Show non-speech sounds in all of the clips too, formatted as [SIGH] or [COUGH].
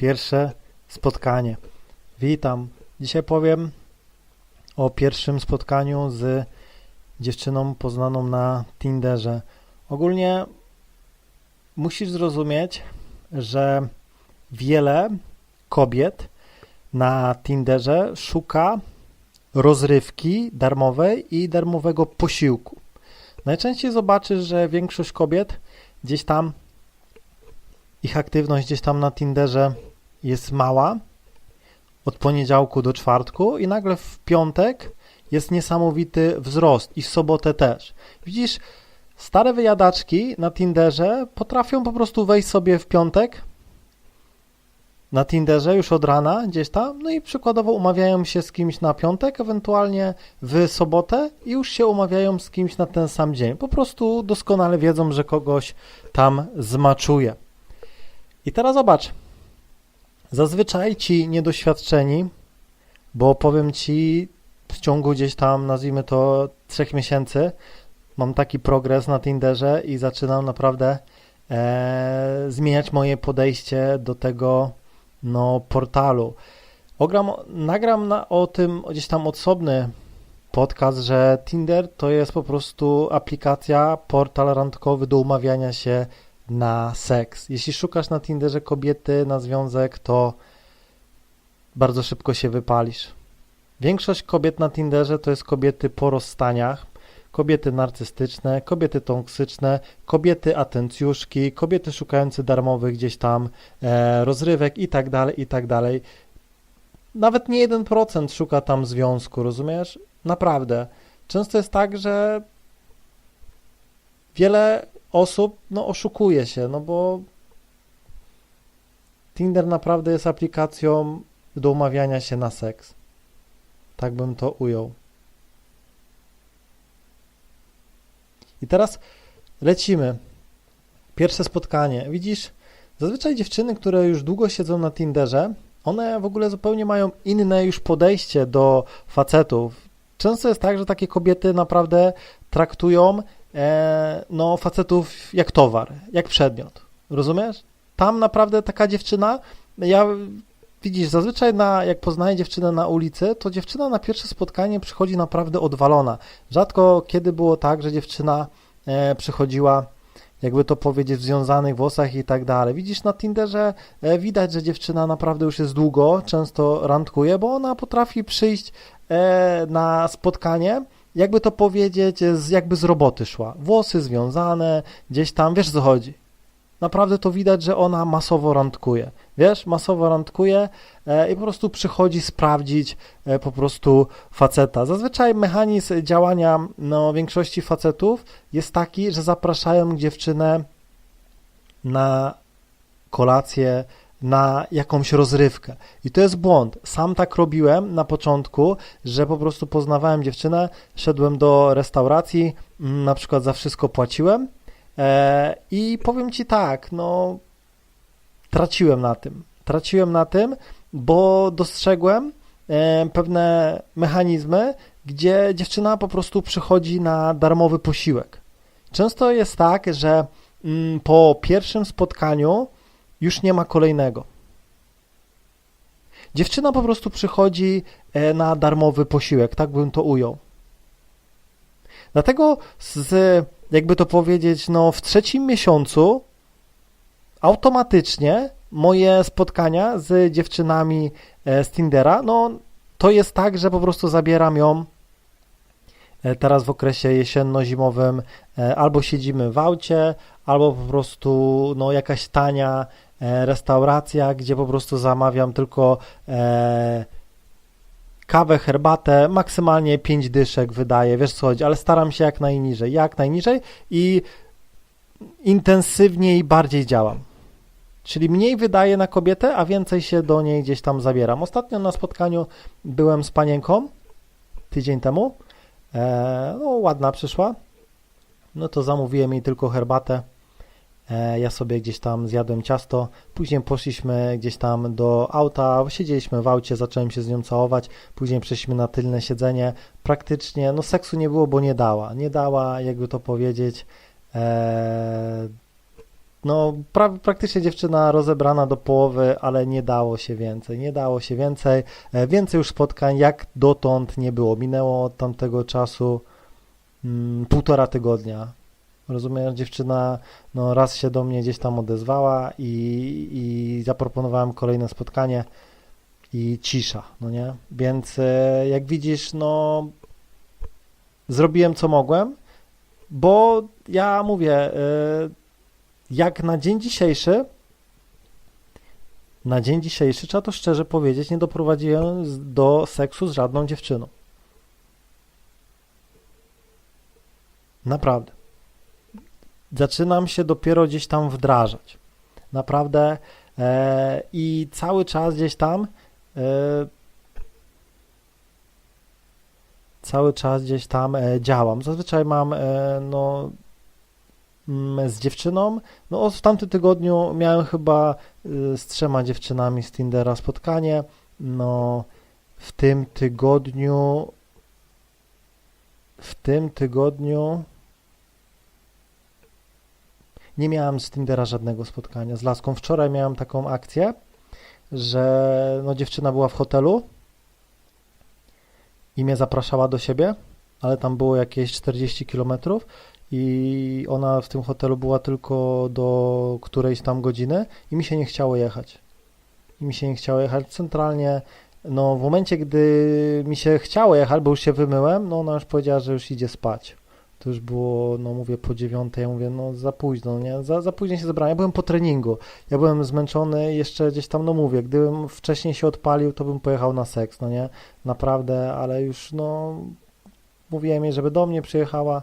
pierwsze spotkanie. Witam. Dzisiaj powiem o pierwszym spotkaniu z dziewczyną poznaną na Tinderze. Ogólnie musisz zrozumieć, że wiele kobiet na Tinderze szuka rozrywki darmowej i darmowego posiłku. Najczęściej zobaczysz, że większość kobiet gdzieś tam ich aktywność gdzieś tam na Tinderze jest mała od poniedziałku do czwartku i nagle w piątek jest niesamowity wzrost i w sobotę też. Widzisz, stare wyjadaczki na Tinderze potrafią po prostu wejść sobie w piątek na Tinderze już od rana gdzieś tam, no i przykładowo umawiają się z kimś na piątek, ewentualnie w sobotę i już się umawiają z kimś na ten sam dzień. Po prostu doskonale wiedzą, że kogoś tam zmaczuje. I teraz zobacz. Zazwyczaj ci niedoświadczeni, bo powiem ci w ciągu gdzieś tam, nazwijmy to, trzech miesięcy, mam taki progres na Tinderze i zaczynam naprawdę e, zmieniać moje podejście do tego no, portalu. Ogram, nagram na, o tym gdzieś tam osobny podcast, że Tinder to jest po prostu aplikacja, portal randkowy do umawiania się na seks. Jeśli szukasz na Tinderze kobiety na związek, to bardzo szybko się wypalisz. Większość kobiet na Tinderze to jest kobiety po rozstaniach, kobiety narcystyczne, kobiety toksyczne, kobiety atencjuszki, kobiety szukające darmowych gdzieś tam e, rozrywek i tak dalej, i tak dalej. Nawet nie 1% szuka tam związku, rozumiesz? Naprawdę. Często jest tak, że wiele osób no, oszukuje się, no bo Tinder naprawdę jest aplikacją do umawiania się na seks. Tak bym to ujął. I teraz lecimy. Pierwsze spotkanie. Widzisz, zazwyczaj dziewczyny, które już długo siedzą na Tinderze, one w ogóle zupełnie mają inne już podejście do facetów. Często jest tak, że takie kobiety naprawdę traktują no, facetów jak towar, jak przedmiot. Rozumiesz? Tam naprawdę taka dziewczyna, ja widzisz, zazwyczaj na, jak poznaję dziewczynę na ulicy, to dziewczyna na pierwsze spotkanie przychodzi naprawdę odwalona. Rzadko kiedy było tak, że dziewczyna e, przychodziła jakby to powiedzieć, w związanych włosach i tak dalej. Widzisz na Tinderze, e, widać, że dziewczyna naprawdę już jest długo, często randkuje, bo ona potrafi przyjść e, na spotkanie, jakby to powiedzieć, jakby z roboty szła. Włosy związane, gdzieś tam, wiesz co chodzi. Naprawdę to widać, że ona masowo randkuje. Wiesz, masowo randkuje e, i po prostu przychodzi sprawdzić e, po prostu faceta. Zazwyczaj mechanizm działania no, większości facetów jest taki, że zapraszają dziewczynę na kolację, na jakąś rozrywkę. I to jest błąd. Sam tak robiłem na początku, że po prostu poznawałem dziewczynę, szedłem do restauracji, mm, na przykład za wszystko płaciłem e, i powiem Ci tak, no traciłem na tym. Traciłem na tym, bo dostrzegłem e, pewne mechanizmy, gdzie dziewczyna po prostu przychodzi na darmowy posiłek. Często jest tak, że mm, po pierwszym spotkaniu już nie ma kolejnego. Dziewczyna po prostu przychodzi e, na darmowy posiłek, tak bym to ujął. Dlatego z, jakby to powiedzieć, no w trzecim miesiącu automatycznie moje spotkania z dziewczynami e, z Tindera, no to jest tak, że po prostu zabieram ją e, teraz w okresie jesienno-zimowym albo siedzimy w aucie, albo po prostu no, jakaś tania restauracja, gdzie po prostu zamawiam tylko kawę, herbatę, maksymalnie 5 dyszek wydaję, wiesz co chodzi, ale staram się jak najniżej, jak najniżej i intensywniej bardziej działam. Czyli mniej wydaję na kobietę, a więcej się do niej gdzieś tam zabieram. Ostatnio na spotkaniu byłem z panienką tydzień temu. E, no, ładna przyszła. No to zamówiłem jej tylko herbatę. E, ja sobie gdzieś tam zjadłem ciasto. Później poszliśmy gdzieś tam do auta. Siedzieliśmy w aucie, zacząłem się z nią całować. Później przeszliśmy na tylne siedzenie. Praktycznie, no seksu nie było, bo nie dała. Nie dała, jakby to powiedzieć. E, no pra, praktycznie dziewczyna rozebrana do połowy, ale nie dało się więcej, nie dało się więcej, e, więcej już spotkań jak dotąd nie było, minęło od tamtego czasu mm, półtora tygodnia, rozumiesz, dziewczyna no raz się do mnie gdzieś tam odezwała i, i zaproponowałem kolejne spotkanie i cisza, no nie, więc e, jak widzisz, no zrobiłem co mogłem, bo ja mówię, y, jak na dzień dzisiejszy, na dzień dzisiejszy, trzeba to szczerze powiedzieć, nie doprowadziłem do seksu z żadną dziewczyną. Naprawdę. Zaczynam się dopiero gdzieś tam wdrażać. Naprawdę. E, I cały czas gdzieś tam e, cały czas gdzieś tam e, działam. Zazwyczaj mam e, no, mm, z dziewczyną. No, w tamtym tygodniu miałem chyba y, z trzema dziewczynami z Tindera spotkanie. No, w tym tygodniu. W tym tygodniu. Nie miałem z Tindera żadnego spotkania z laską. Wczoraj miałem taką akcję, że no, dziewczyna była w hotelu i mnie zapraszała do siebie, ale tam było jakieś 40 km i ona w tym hotelu była tylko do którejś tam godziny i mi się nie chciało jechać. I mi się nie chciało jechać centralnie. No, w momencie, gdy mi się chciało jechać, bo już się wymyłem, no ona już powiedziała, że już idzie spać. To już było, no mówię, po dziewiątej, ja mówię, no za późno, nie? Za, za późno się zebrałem. Ja byłem po treningu, ja byłem zmęczony jeszcze gdzieś tam, no mówię, gdybym wcześniej się odpalił, to bym pojechał na seks, no nie? Naprawdę, ale już, no, mówiłem jej, żeby do mnie przyjechała,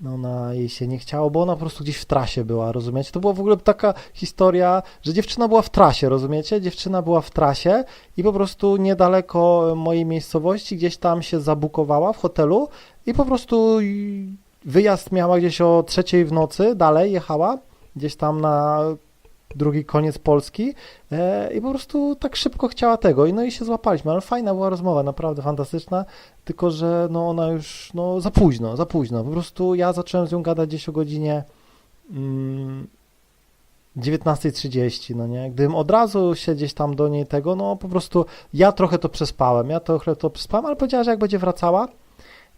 no ona jej się nie chciało, bo ona po prostu gdzieś w trasie była, rozumiecie? To była w ogóle taka historia, że dziewczyna była w trasie, rozumiecie? Dziewczyna była w trasie i po prostu niedaleko mojej miejscowości gdzieś tam się zabukowała w hotelu i po prostu wyjazd miała gdzieś o trzeciej w nocy, dalej jechała, gdzieś tam na drugi koniec Polski e, i po prostu tak szybko chciała tego. I no i się złapaliśmy, ale fajna była rozmowa, naprawdę fantastyczna, tylko że no ona już no za późno, za późno, po prostu ja zacząłem z nią gadać gdzieś o godzinie mm, 19.30, no nie, gdybym od razu się gdzieś tam do niej tego, no po prostu ja trochę to przespałem, ja trochę to przespałem, ale powiedziała, że jak będzie wracała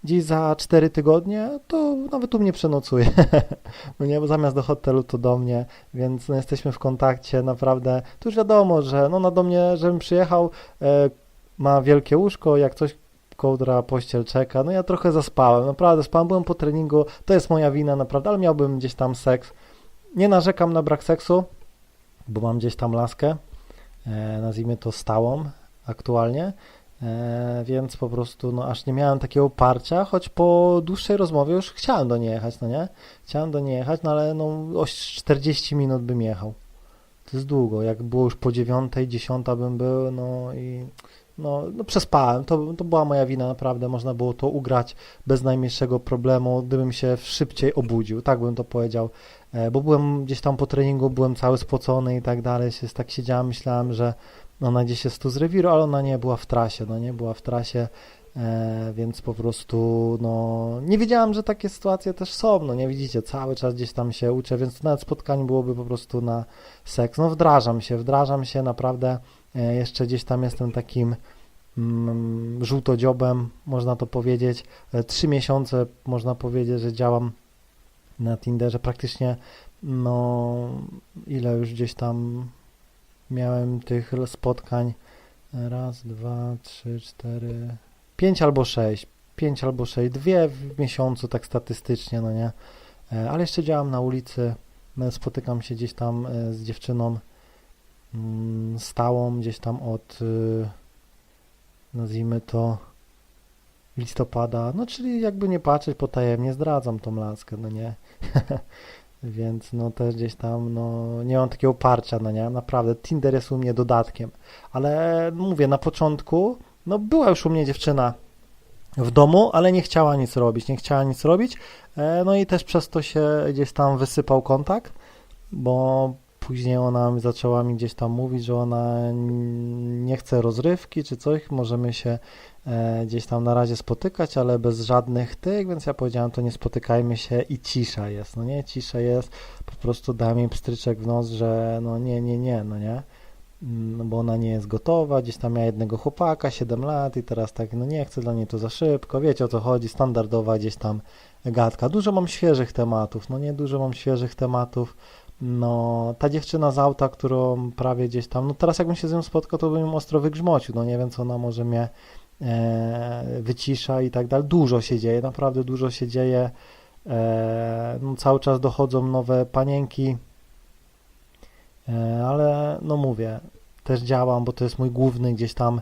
gdzieś za 4 tygodnie, to nawet u mnie przenocuje, [LAUGHS] no nie, bo zamiast do hotelu to do mnie, więc no, jesteśmy w kontakcie, naprawdę, to już wiadomo, że no, ona do mnie, żebym przyjechał, e, ma wielkie łóżko, jak coś kołdra, pościel czeka, no ja trochę zaspałem, naprawdę spałem, byłem po treningu, to jest moja wina, naprawdę, ale miałbym gdzieś tam seks, nie narzekam na brak seksu, bo mam gdzieś tam laskę, e, nazwijmy to stałą aktualnie, więc po prostu no aż nie miałem takiego parcia, choć po dłuższej rozmowie już chciałem do niej jechać, no nie? Chciałem do niej jechać, no ale no o 40 minut bym jechał. To jest długo, jak było już po dziewiątej, dziesiąta bym był, no i no, no przespałem, to, to była moja wina, naprawdę, można było to ugrać bez najmniejszego problemu, gdybym się szybciej obudził, tak bym to powiedział, e, bo byłem gdzieś tam po treningu, byłem cały spocony i tak dalej, tak siedziałem, myślałem, że ona gdzieś jest tu z rewiru, ale ona nie była w trasie, no nie była w trasie, e, więc po prostu, no, nie wiedziałem, że takie sytuacje też są, no nie widzicie, cały czas gdzieś tam się uczę, więc nawet spotkanie byłoby po prostu na seks, no wdrażam się, wdrażam się, naprawdę, e, jeszcze gdzieś tam jestem takim mm, żółtodziobem, można to powiedzieć, E, trzy miesiące, można powiedzieć, że działam na Tinderze, praktycznie, no, ile już gdzieś tam miałem tych spotkań, raz, dwa, trzy, cztery, pięć albo sześć, pięć albo sześć, dwie w miesiącu, tak statystycznie, no nie, E, ale jeszcze działam na ulicy, e, spotykam się gdzieś tam e, z dziewczyną mm, stałą, gdzieś tam od, nazwijmy to, listopada, no czyli jakby nie patrzeć potajemnie, zdradzam tą laskę, no nie, [LAUGHS] więc no też gdzieś tam, no nie mam takiego oparcia, no nie, naprawdę, Tinder jest u mnie dodatkiem, ale mówię, na początku, no była już u mnie dziewczyna w domu, ale nie chciała nic robić, nie chciała nic robić, e, no i też przez to się gdzieś tam wysypał kontakt, bo Później ona zaczęła mi gdzieś tam mówić, że ona nie chce rozrywki czy coś, możemy się gdzieś tam na razie spotykać, ale bez żadnych tych, więc ja powiedziałem, to nie spotykajmy się i cisza jest, no nie, cisza jest, po prostu dałem jej pstryczek w nos, że no nie, nie, nie, no nie, no bo ona nie jest gotowa, gdzieś tam miała jednego chłopaka, 7 lat i teraz tak, no nie chcę dla niej to za szybko, wiecie o co chodzi, standardowa gdzieś tam gadka. Dużo mam świeżych tematów, no nie, dużo mam świeżych tematów, no, ta dziewczyna z auta, którą prawie gdzieś tam, no teraz jakbym się z nią spotkał, to bym ją ostro wygrzmocił, no nie wiem, co ona może mnie e, wycisza i tak dalej. Dużo się dzieje, naprawdę dużo się dzieje, e, no, cały czas dochodzą nowe panienki, e, ale no mówię, też działam, bo to jest mój główny gdzieś tam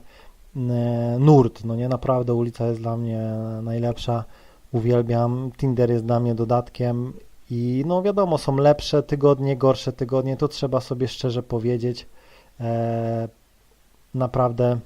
e, nurt, no nie, naprawdę ulica jest dla mnie najlepsza, uwielbiam, Tinder jest dla mnie dodatkiem. I no wiadomo, są lepsze tygodnie, gorsze tygodnie, to trzeba sobie szczerze powiedzieć. E, naprawdę.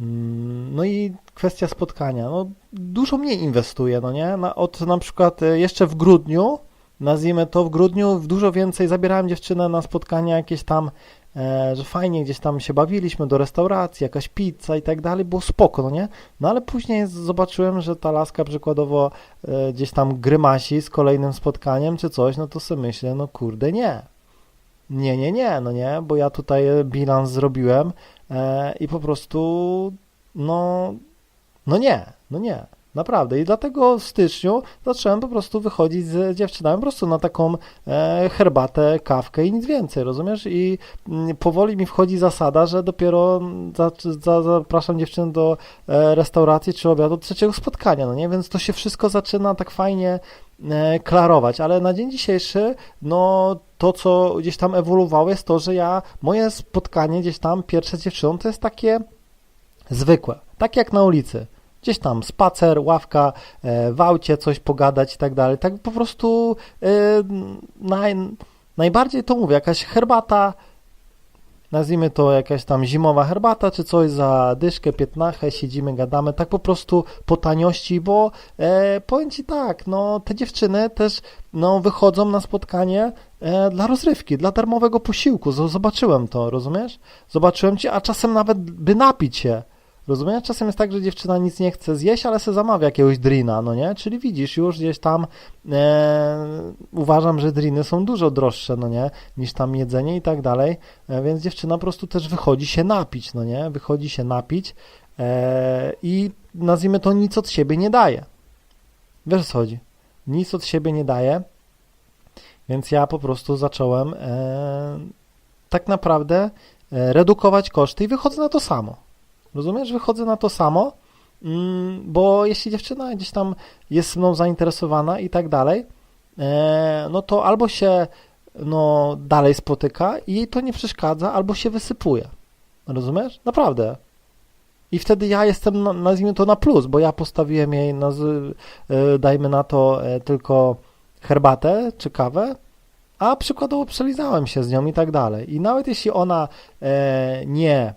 Mm, No i kwestia spotkania. No, dużo mniej inwestuję, no nie? Na, od na przykład e, jeszcze w grudniu, nazwijmy to w grudniu, dużo więcej zabierałem dziewczynę na spotkania jakieś tam, e, że fajnie gdzieś tam się bawiliśmy do restauracji, jakaś pizza i tak dalej, było spoko, no nie? No ale później zobaczyłem, że ta laska przykładowo e, gdzieś tam grymasi z kolejnym spotkaniem czy coś, no to sobie myślę, no kurde, nie. Nie, nie, nie, no nie, bo ja tutaj bilans zrobiłem i po prostu, no, no nie, no nie, naprawdę. I dlatego w styczniu zacząłem po prostu wychodzić z dziewczynami po prostu na taką e, herbatę, kawkę i nic więcej, rozumiesz? I mm, powoli mi wchodzi zasada, że dopiero za, za, zapraszam dziewczynę do e, restauracji czy obiadu trzeciego spotkania, no nie? Więc to się wszystko zaczyna tak fajnie e, klarować, ale na dzień dzisiejszy, no to, co gdzieś tam ewoluowało jest to, że ja, moje spotkanie gdzieś tam pierwsze z dziewczyną to jest takie zwykłe, tak jak na ulicy. Gdzieś tam spacer, ławka, e, w aucie coś pogadać i tak dalej. Tak po prostu e, naj, najbardziej to mówię, jakaś herbata, nazwijmy to jakaś tam zimowa herbata, czy coś za dyszkę, piętnachę, siedzimy, gadamy, tak po prostu po taniości, bo e, powiem Ci tak, no te dziewczyny też no, wychodzą na spotkanie e, dla rozrywki, dla darmowego posiłku, zobaczyłem to, rozumiesz? Zobaczyłem Cię, a czasem nawet by napić się, rozumiesz? Czasem jest tak, że dziewczyna nic nie chce zjeść, ale se zamawia jakiegoś drina, no nie? Czyli widzisz, już gdzieś tam e, uważam, że driny są dużo droższe, no nie? Niż tam jedzenie i tak dalej, e, więc dziewczyna po prostu też wychodzi się napić, no nie? Wychodzi się napić e, i nazwijmy to nic od siebie nie daje. Wiesz o co chodzi? Nic od siebie nie daje, więc ja po prostu zacząłem e, tak naprawdę e, redukować koszty i wychodzę na to samo. Rozumiesz? Wychodzę na to samo, mm, bo jeśli dziewczyna gdzieś tam jest mną zainteresowana i tak dalej, e, no to albo się no, dalej spotyka i jej to nie przeszkadza, albo się wysypuje. Rozumiesz? Naprawdę. I wtedy ja jestem, nazwijmy to na plus, bo ja postawiłem jej, e, dajmy na to, e, tylko herbatę czy kawę, a przykładowo przelizałem się z nią i tak dalej. I nawet jeśli ona nie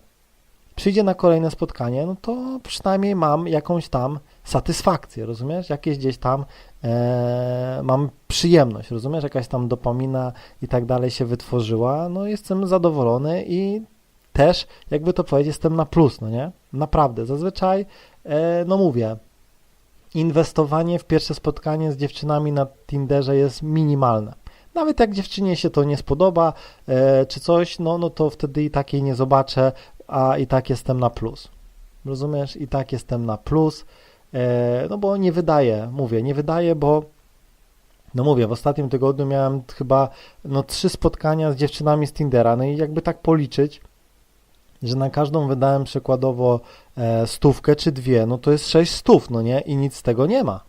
przyjdzie na kolejne spotkanie, no to przynajmniej mam jakąś tam satysfakcję, rozumiesz? Jakieś gdzieś tam e, mam przyjemność, rozumiesz? Jakaś tam dopamina i tak dalej się wytworzyła, no jestem zadowolony i też, jakby to powiedzieć, jestem na plus, no nie? Naprawdę, zazwyczaj, e, no mówię, inwestowanie w pierwsze spotkanie z dziewczynami na Tinderze jest minimalne. Nawet jak dziewczynie się to nie spodoba, e, czy coś, no, no to wtedy i takiej nie zobaczę, a i tak jestem na plus. Rozumiesz? I tak jestem na plus, e, no bo nie wydaje, mówię, nie wydaje, bo no mówię, w ostatnim tygodniu miałem chyba no trzy spotkania z dziewczynami z Tindera, no i jakby tak policzyć, że na każdą wydałem przykładowo e, stówkę czy dwie, no to jest sześć stów, no nie? I nic z tego nie ma.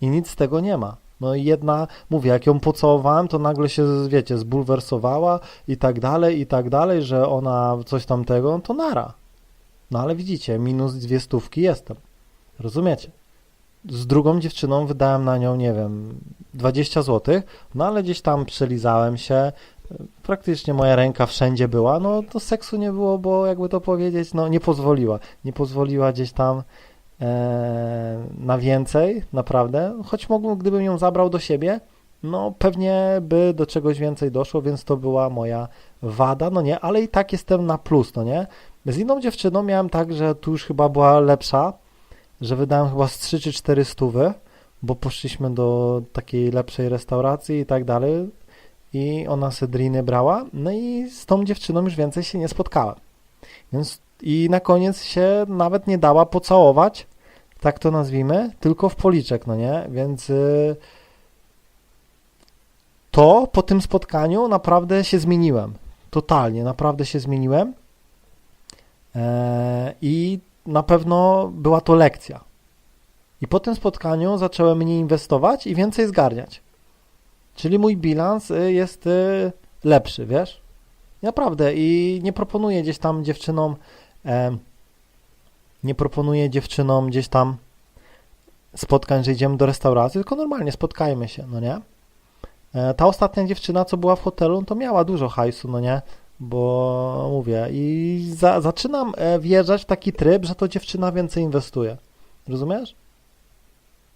I nic z tego nie ma. No i jedna, mówię, jak ją pocałowałem, to nagle się, wiecie, zbulwersowała i tak dalej, i tak dalej, że ona coś tamtego, no to nara. No ale widzicie, minus dwie stówki jestem. Rozumiecie? Z drugą dziewczyną wydałem na nią, nie wiem, 20 zł, no ale gdzieś tam przelizałem się, praktycznie moja ręka wszędzie była, no to seksu nie było, bo jakby to powiedzieć, no nie pozwoliła. Nie pozwoliła gdzieś tam na więcej, naprawdę, choć mógłbym, gdybym ją zabrał do siebie, no pewnie by do czegoś więcej doszło, więc to była moja wada, no nie, ale i tak jestem na plus, no nie. Z inną dziewczyną miałem tak, że tu już chyba była lepsza, że wydałem chyba z 3 czy 4 stówy, bo poszliśmy do takiej lepszej restauracji i tak dalej i ona sydriny brała, no i z tą dziewczyną już więcej się nie spotkałem. Więc i na koniec się nawet nie dała pocałować, tak to nazwijmy, tylko w policzek, no nie? Więc y, to po tym spotkaniu naprawdę się zmieniłem. Totalnie, naprawdę się zmieniłem. E, I na pewno była to lekcja. I po tym spotkaniu zacząłem mniej inwestować i więcej zgarniać. Czyli mój bilans y, jest y, lepszy, wiesz? Naprawdę. I nie proponuję gdzieś tam dziewczynom, nie proponuję dziewczynom gdzieś tam spotkań, że idziemy do restauracji, tylko normalnie spotkajmy się, no nie? E, ta ostatnia dziewczyna, co była w hotelu, to miała dużo hajsu, no nie? Bo mówię, i za, zaczynam e, wjeżdżać w taki tryb, że to dziewczyna więcej inwestuje. Rozumiesz?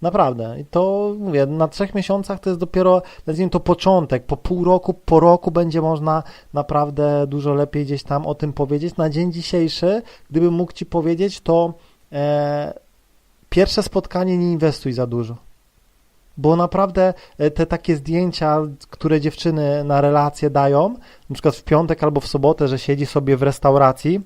Naprawdę. I to mówię, na trzech miesiącach to jest dopiero, nazwijmy to początek. Po pół roku, po roku będzie można naprawdę dużo lepiej gdzieś tam o tym powiedzieć. Na dzień dzisiejszy, gdybym mógł Ci powiedzieć, to e, pierwsze spotkanie nie inwestuj za dużo. Bo naprawdę e, te takie zdjęcia, które dziewczyny na relacje dają, na przykład w piątek albo w sobotę, że siedzi sobie w restauracji,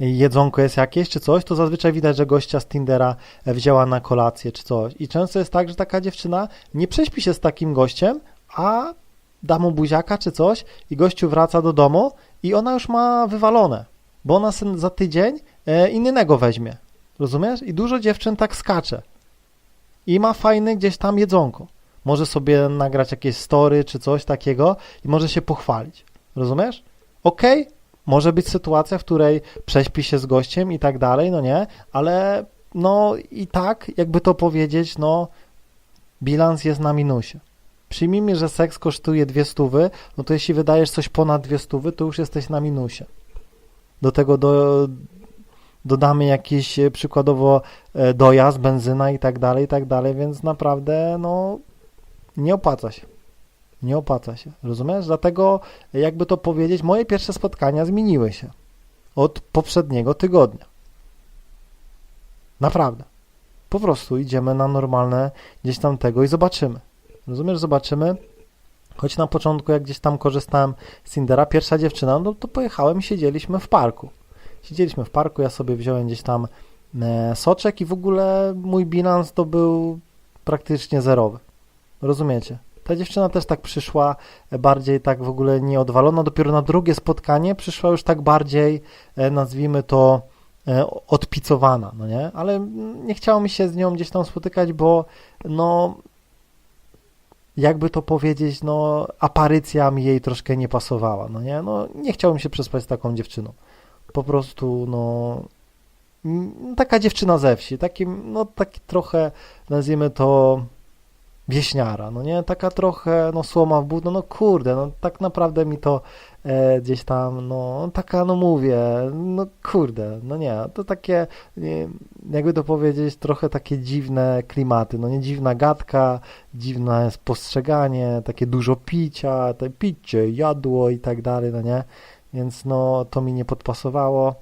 jedzonko jest jakieś czy coś, to zazwyczaj widać, że gościa z Tindera wzięła na kolację czy coś. I często jest tak, że taka dziewczyna nie prześpi się z takim gościem, a da mu buziaka czy coś i gościu wraca do domu i ona już ma wywalone, bo ona za tydzień e, innego weźmie. Rozumiesz? I dużo dziewczyn tak skacze. I ma fajne gdzieś tam jedzonko. Może sobie nagrać jakieś story czy coś takiego i może się pochwalić. Rozumiesz? Okej, okay, może być sytuacja, w której prześpi się z gościem i tak dalej, no nie, ale no i tak, jakby to powiedzieć, no bilans jest na minusie. Przyjmijmy, że seks kosztuje dwie stówy, no to jeśli wydajesz coś ponad dwie stówy, to już jesteś na minusie. Do tego do, dodamy jakiś e, przykładowo e, dojazd, benzyna i tak dalej, i tak dalej, więc naprawdę no nie opłaca się. Nie opłaca się, rozumiesz? Dlatego, jakby to powiedzieć, moje pierwsze spotkania zmieniły się od poprzedniego tygodnia. Naprawdę. Po prostu idziemy na normalne gdzieś tam tego i zobaczymy. Rozumiesz? Zobaczymy. Choć na początku, jak gdzieś tam korzystałem z Tindera, pierwsza dziewczyna, no to pojechałem i siedzieliśmy w parku. Siedzieliśmy w parku, ja sobie wziąłem gdzieś tam e, soczek i w ogóle mój bilans to był praktycznie zerowy. Rozumiecie? Ta dziewczyna też tak przyszła bardziej tak w ogóle nieodwalona. Dopiero na drugie spotkanie przyszła już tak bardziej, e, nazwijmy to, e, odpicowana, no nie? Ale nie chciało mi się z nią gdzieś tam spotykać, bo no jakby to powiedzieć, no aparycja mi jej troszkę nie pasowała, no nie? No nie chciałbym się przespać z taką dziewczyną. Po prostu, no taka dziewczyna ze wsi, taki, no taki trochę, nazwijmy to wieśniara, no nie, taka trochę, no słoma w but, no, no kurde, no tak naprawdę mi to e, gdzieś tam, no taka, no mówię, no kurde, no nie, to takie, nie, jakby to powiedzieć, trochę takie dziwne klimaty, no nie, dziwna gadka, dziwne postrzeganie, takie dużo picia, te picie, jadło i tak dalej, no nie, więc no to mi nie podpasowało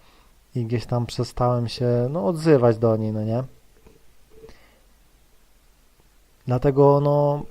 i gdzieś tam przestałem się, no odzywać do niej, no nie, Dlatego no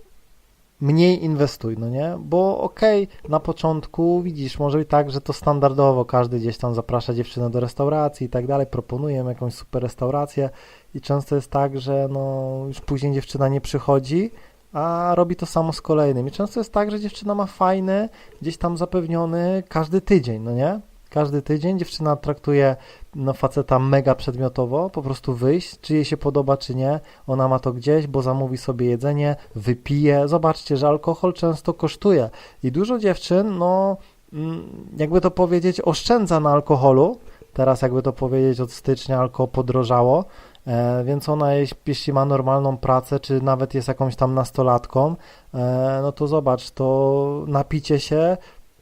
mniej inwestuj, no nie? Bo okej, okay, na początku widzisz, może i tak, że to standardowo każdy gdzieś tam zaprasza dziewczynę do restauracji i tak dalej, proponuje jakąś super restaurację i często jest tak, że no już później dziewczyna nie przychodzi, a robi to samo z kolejnym. I często jest tak, że dziewczyna ma fajny, gdzieś tam zapewniony każdy tydzień, no nie? Każdy tydzień dziewczyna traktuje no, faceta mega przedmiotowo, po prostu wyjść, czy jej się podoba, czy nie. Ona ma to gdzieś, bo zamówi sobie jedzenie, wypije. Zobaczcie, że alkohol często kosztuje. I dużo dziewczyn, no, mm, jakby to powiedzieć, oszczędza na alkoholu. Teraz, jakby to powiedzieć, od stycznia alkohol podrożało. E, więc ona, jeśli ma normalną pracę, czy nawet jest jakąś tam nastolatką, e, no to zobacz, to napicie się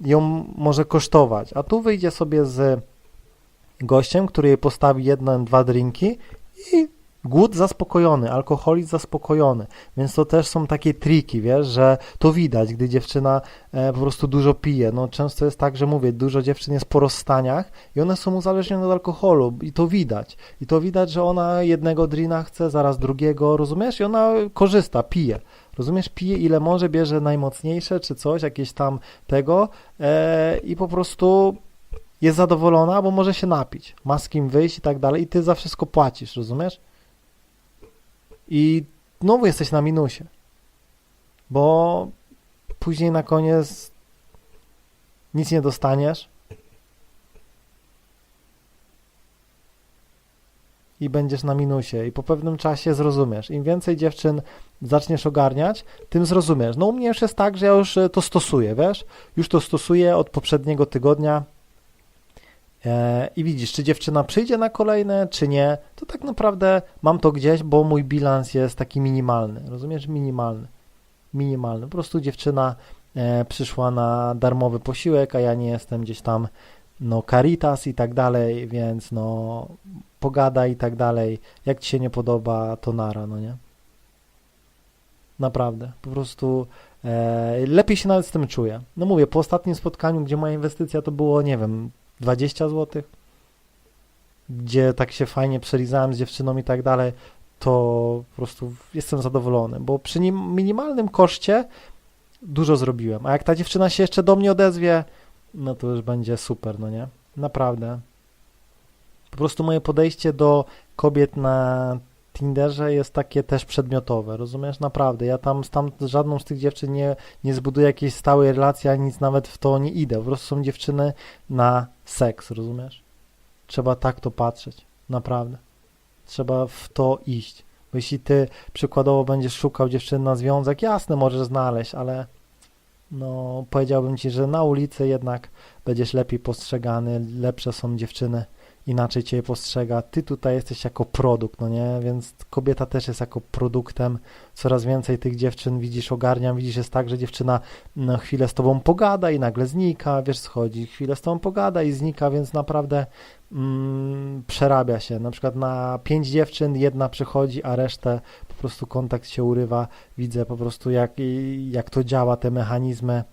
ją może kosztować. A tu wyjdzie sobie z gościem, który jej postawi jedno, dwa drinki i Głód zaspokojony, alkoholizm zaspokojony, więc to też są takie triki, wiesz, że to widać, gdy dziewczyna e, po prostu dużo pije. No często jest tak, że mówię, dużo dziewczyn jest po rozstaniach i one są uzależnione od alkoholu i to widać. I to widać, że ona jednego drina chce, zaraz drugiego, rozumiesz? I ona korzysta, pije. Rozumiesz, pije ile może, bierze najmocniejsze czy coś, jakieś tam tego e, i po prostu jest zadowolona, bo może się napić, ma z kim wyjść i tak dalej i ty za wszystko płacisz, rozumiesz? I znowu jesteś na minusie, bo później na koniec nic nie dostaniesz i będziesz na minusie i po pewnym czasie zrozumiesz. Im więcej dziewczyn zaczniesz ogarniać, tym zrozumiesz. No u mnie już jest tak, że ja już e, to stosuję, wiesz? Już to stosuję od poprzedniego tygodnia e, i widzisz, czy dziewczyna przyjdzie na kolejne, czy nie, to tak naprawdę mam to gdzieś, bo mój bilans jest taki minimalny, rozumiesz? Minimalny. Minimalny. Po prostu dziewczyna e, przyszła na darmowy posiłek, a ja nie jestem gdzieś tam no Caritas i tak dalej, więc no pogada i tak dalej. Jak ci się nie podoba, to nara, no nie? Naprawdę, po prostu e, lepiej się nawet z tym czuję. No mówię, po ostatnim spotkaniu, gdzie moja inwestycja to było, nie wiem, 20 zł, gdzie tak się fajnie przelizałem z dziewczyną i tak dalej, to po prostu jestem zadowolony, bo przy nim minimalnym koszcie dużo zrobiłem. A jak ta dziewczyna się jeszcze do mnie odezwie, no to już będzie super, no nie? Naprawdę. Po prostu moje podejście do kobiet na Tinderze jest takie też przedmiotowe, rozumiesz? Naprawdę. Ja tam tam żadną z tych dziewczyn nie, nie zbuduję jakiejś stałej relacji, ani nic nawet w to nie idę. Po prostu są dziewczyny na seks, rozumiesz? Trzeba tak to patrzeć. Naprawdę. Trzeba w to iść. Bo jeśli ty przykładowo będziesz szukał dziewczyny na związek, jasne, możesz znaleźć, ale no powiedziałbym ci, że na ulicy jednak będziesz lepiej postrzegany, lepsze są dziewczyny, inaczej cię postrzega. Ty tutaj jesteś jako produkt, no nie? Więc kobieta też jest jako produktem. Coraz więcej tych dziewczyn widzisz, ogarniam, widzisz, jest tak, że dziewczyna no, chwilę z tobą pogada i nagle znika, wiesz, schodzi, chwilę z tobą pogada i znika, więc naprawdę mm, przerabia się. Na przykład na pięć dziewczyn jedna przychodzi, a resztę po prostu kontakt się urywa. Widzę po prostu, jak, jak to działa, te mechanizmy.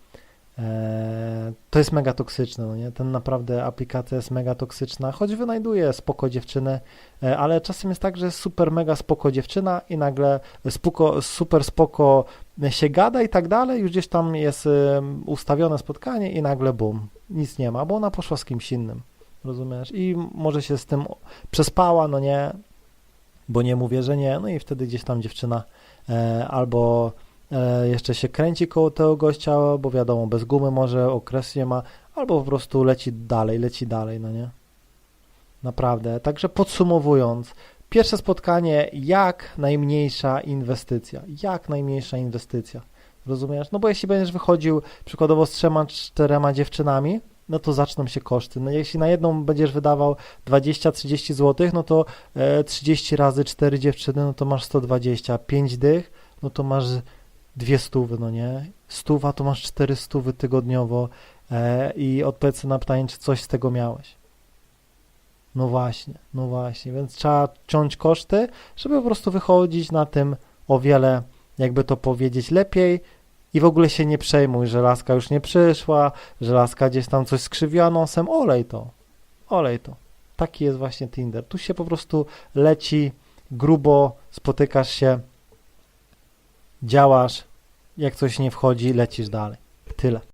Eee, to jest mega toksyczne, no nie? Ten naprawdę aplikacja jest mega toksyczna, choć wynajduje spoko dziewczyny, e, ale czasem jest tak, że super mega spoko dziewczyna i nagle spoko, super spoko się gada i tak dalej, już gdzieś tam jest e, ustawione spotkanie i nagle bum, nic nie ma, bo ona poszła z kimś innym, rozumiesz? I może się z tym przespała, no nie, bo nie mówię, że nie, no i wtedy gdzieś tam dziewczyna e, albo e, jeszcze się kręci koło tego gościa, bo wiadomo, bez gumy może, okres nie ma, albo po prostu leci dalej, leci dalej, no nie? Naprawdę. Także podsumowując, pierwsze spotkanie, jak najmniejsza inwestycja, jak najmniejsza inwestycja, rozumiesz? No bo jeśli będziesz wychodził przykładowo z trzema, czterema dziewczynami, no to zaczną się koszty. No jeśli na jedną będziesz wydawał 20-30 zł, no to e, 30 razy 4 dziewczyny, no to masz 120, 5 dych, no to masz dwie stówy, no nie? Stuwa to masz cztery stówy tygodniowo e, i odpowiedz na pytanie, czy coś z tego miałeś. No właśnie, no właśnie, więc trzeba ciąć koszty, żeby po prostu wychodzić na tym o wiele, jakby to powiedzieć, lepiej i w ogóle się nie przejmuj, że laska już nie przyszła, że laska gdzieś tam coś skrzywiła nosem, olej to, olej to. Taki jest właśnie Tinder. Tu się po prostu leci grubo, spotykasz się, działasz, jak coś nie wchodzi, lecisz dalej. Tyle.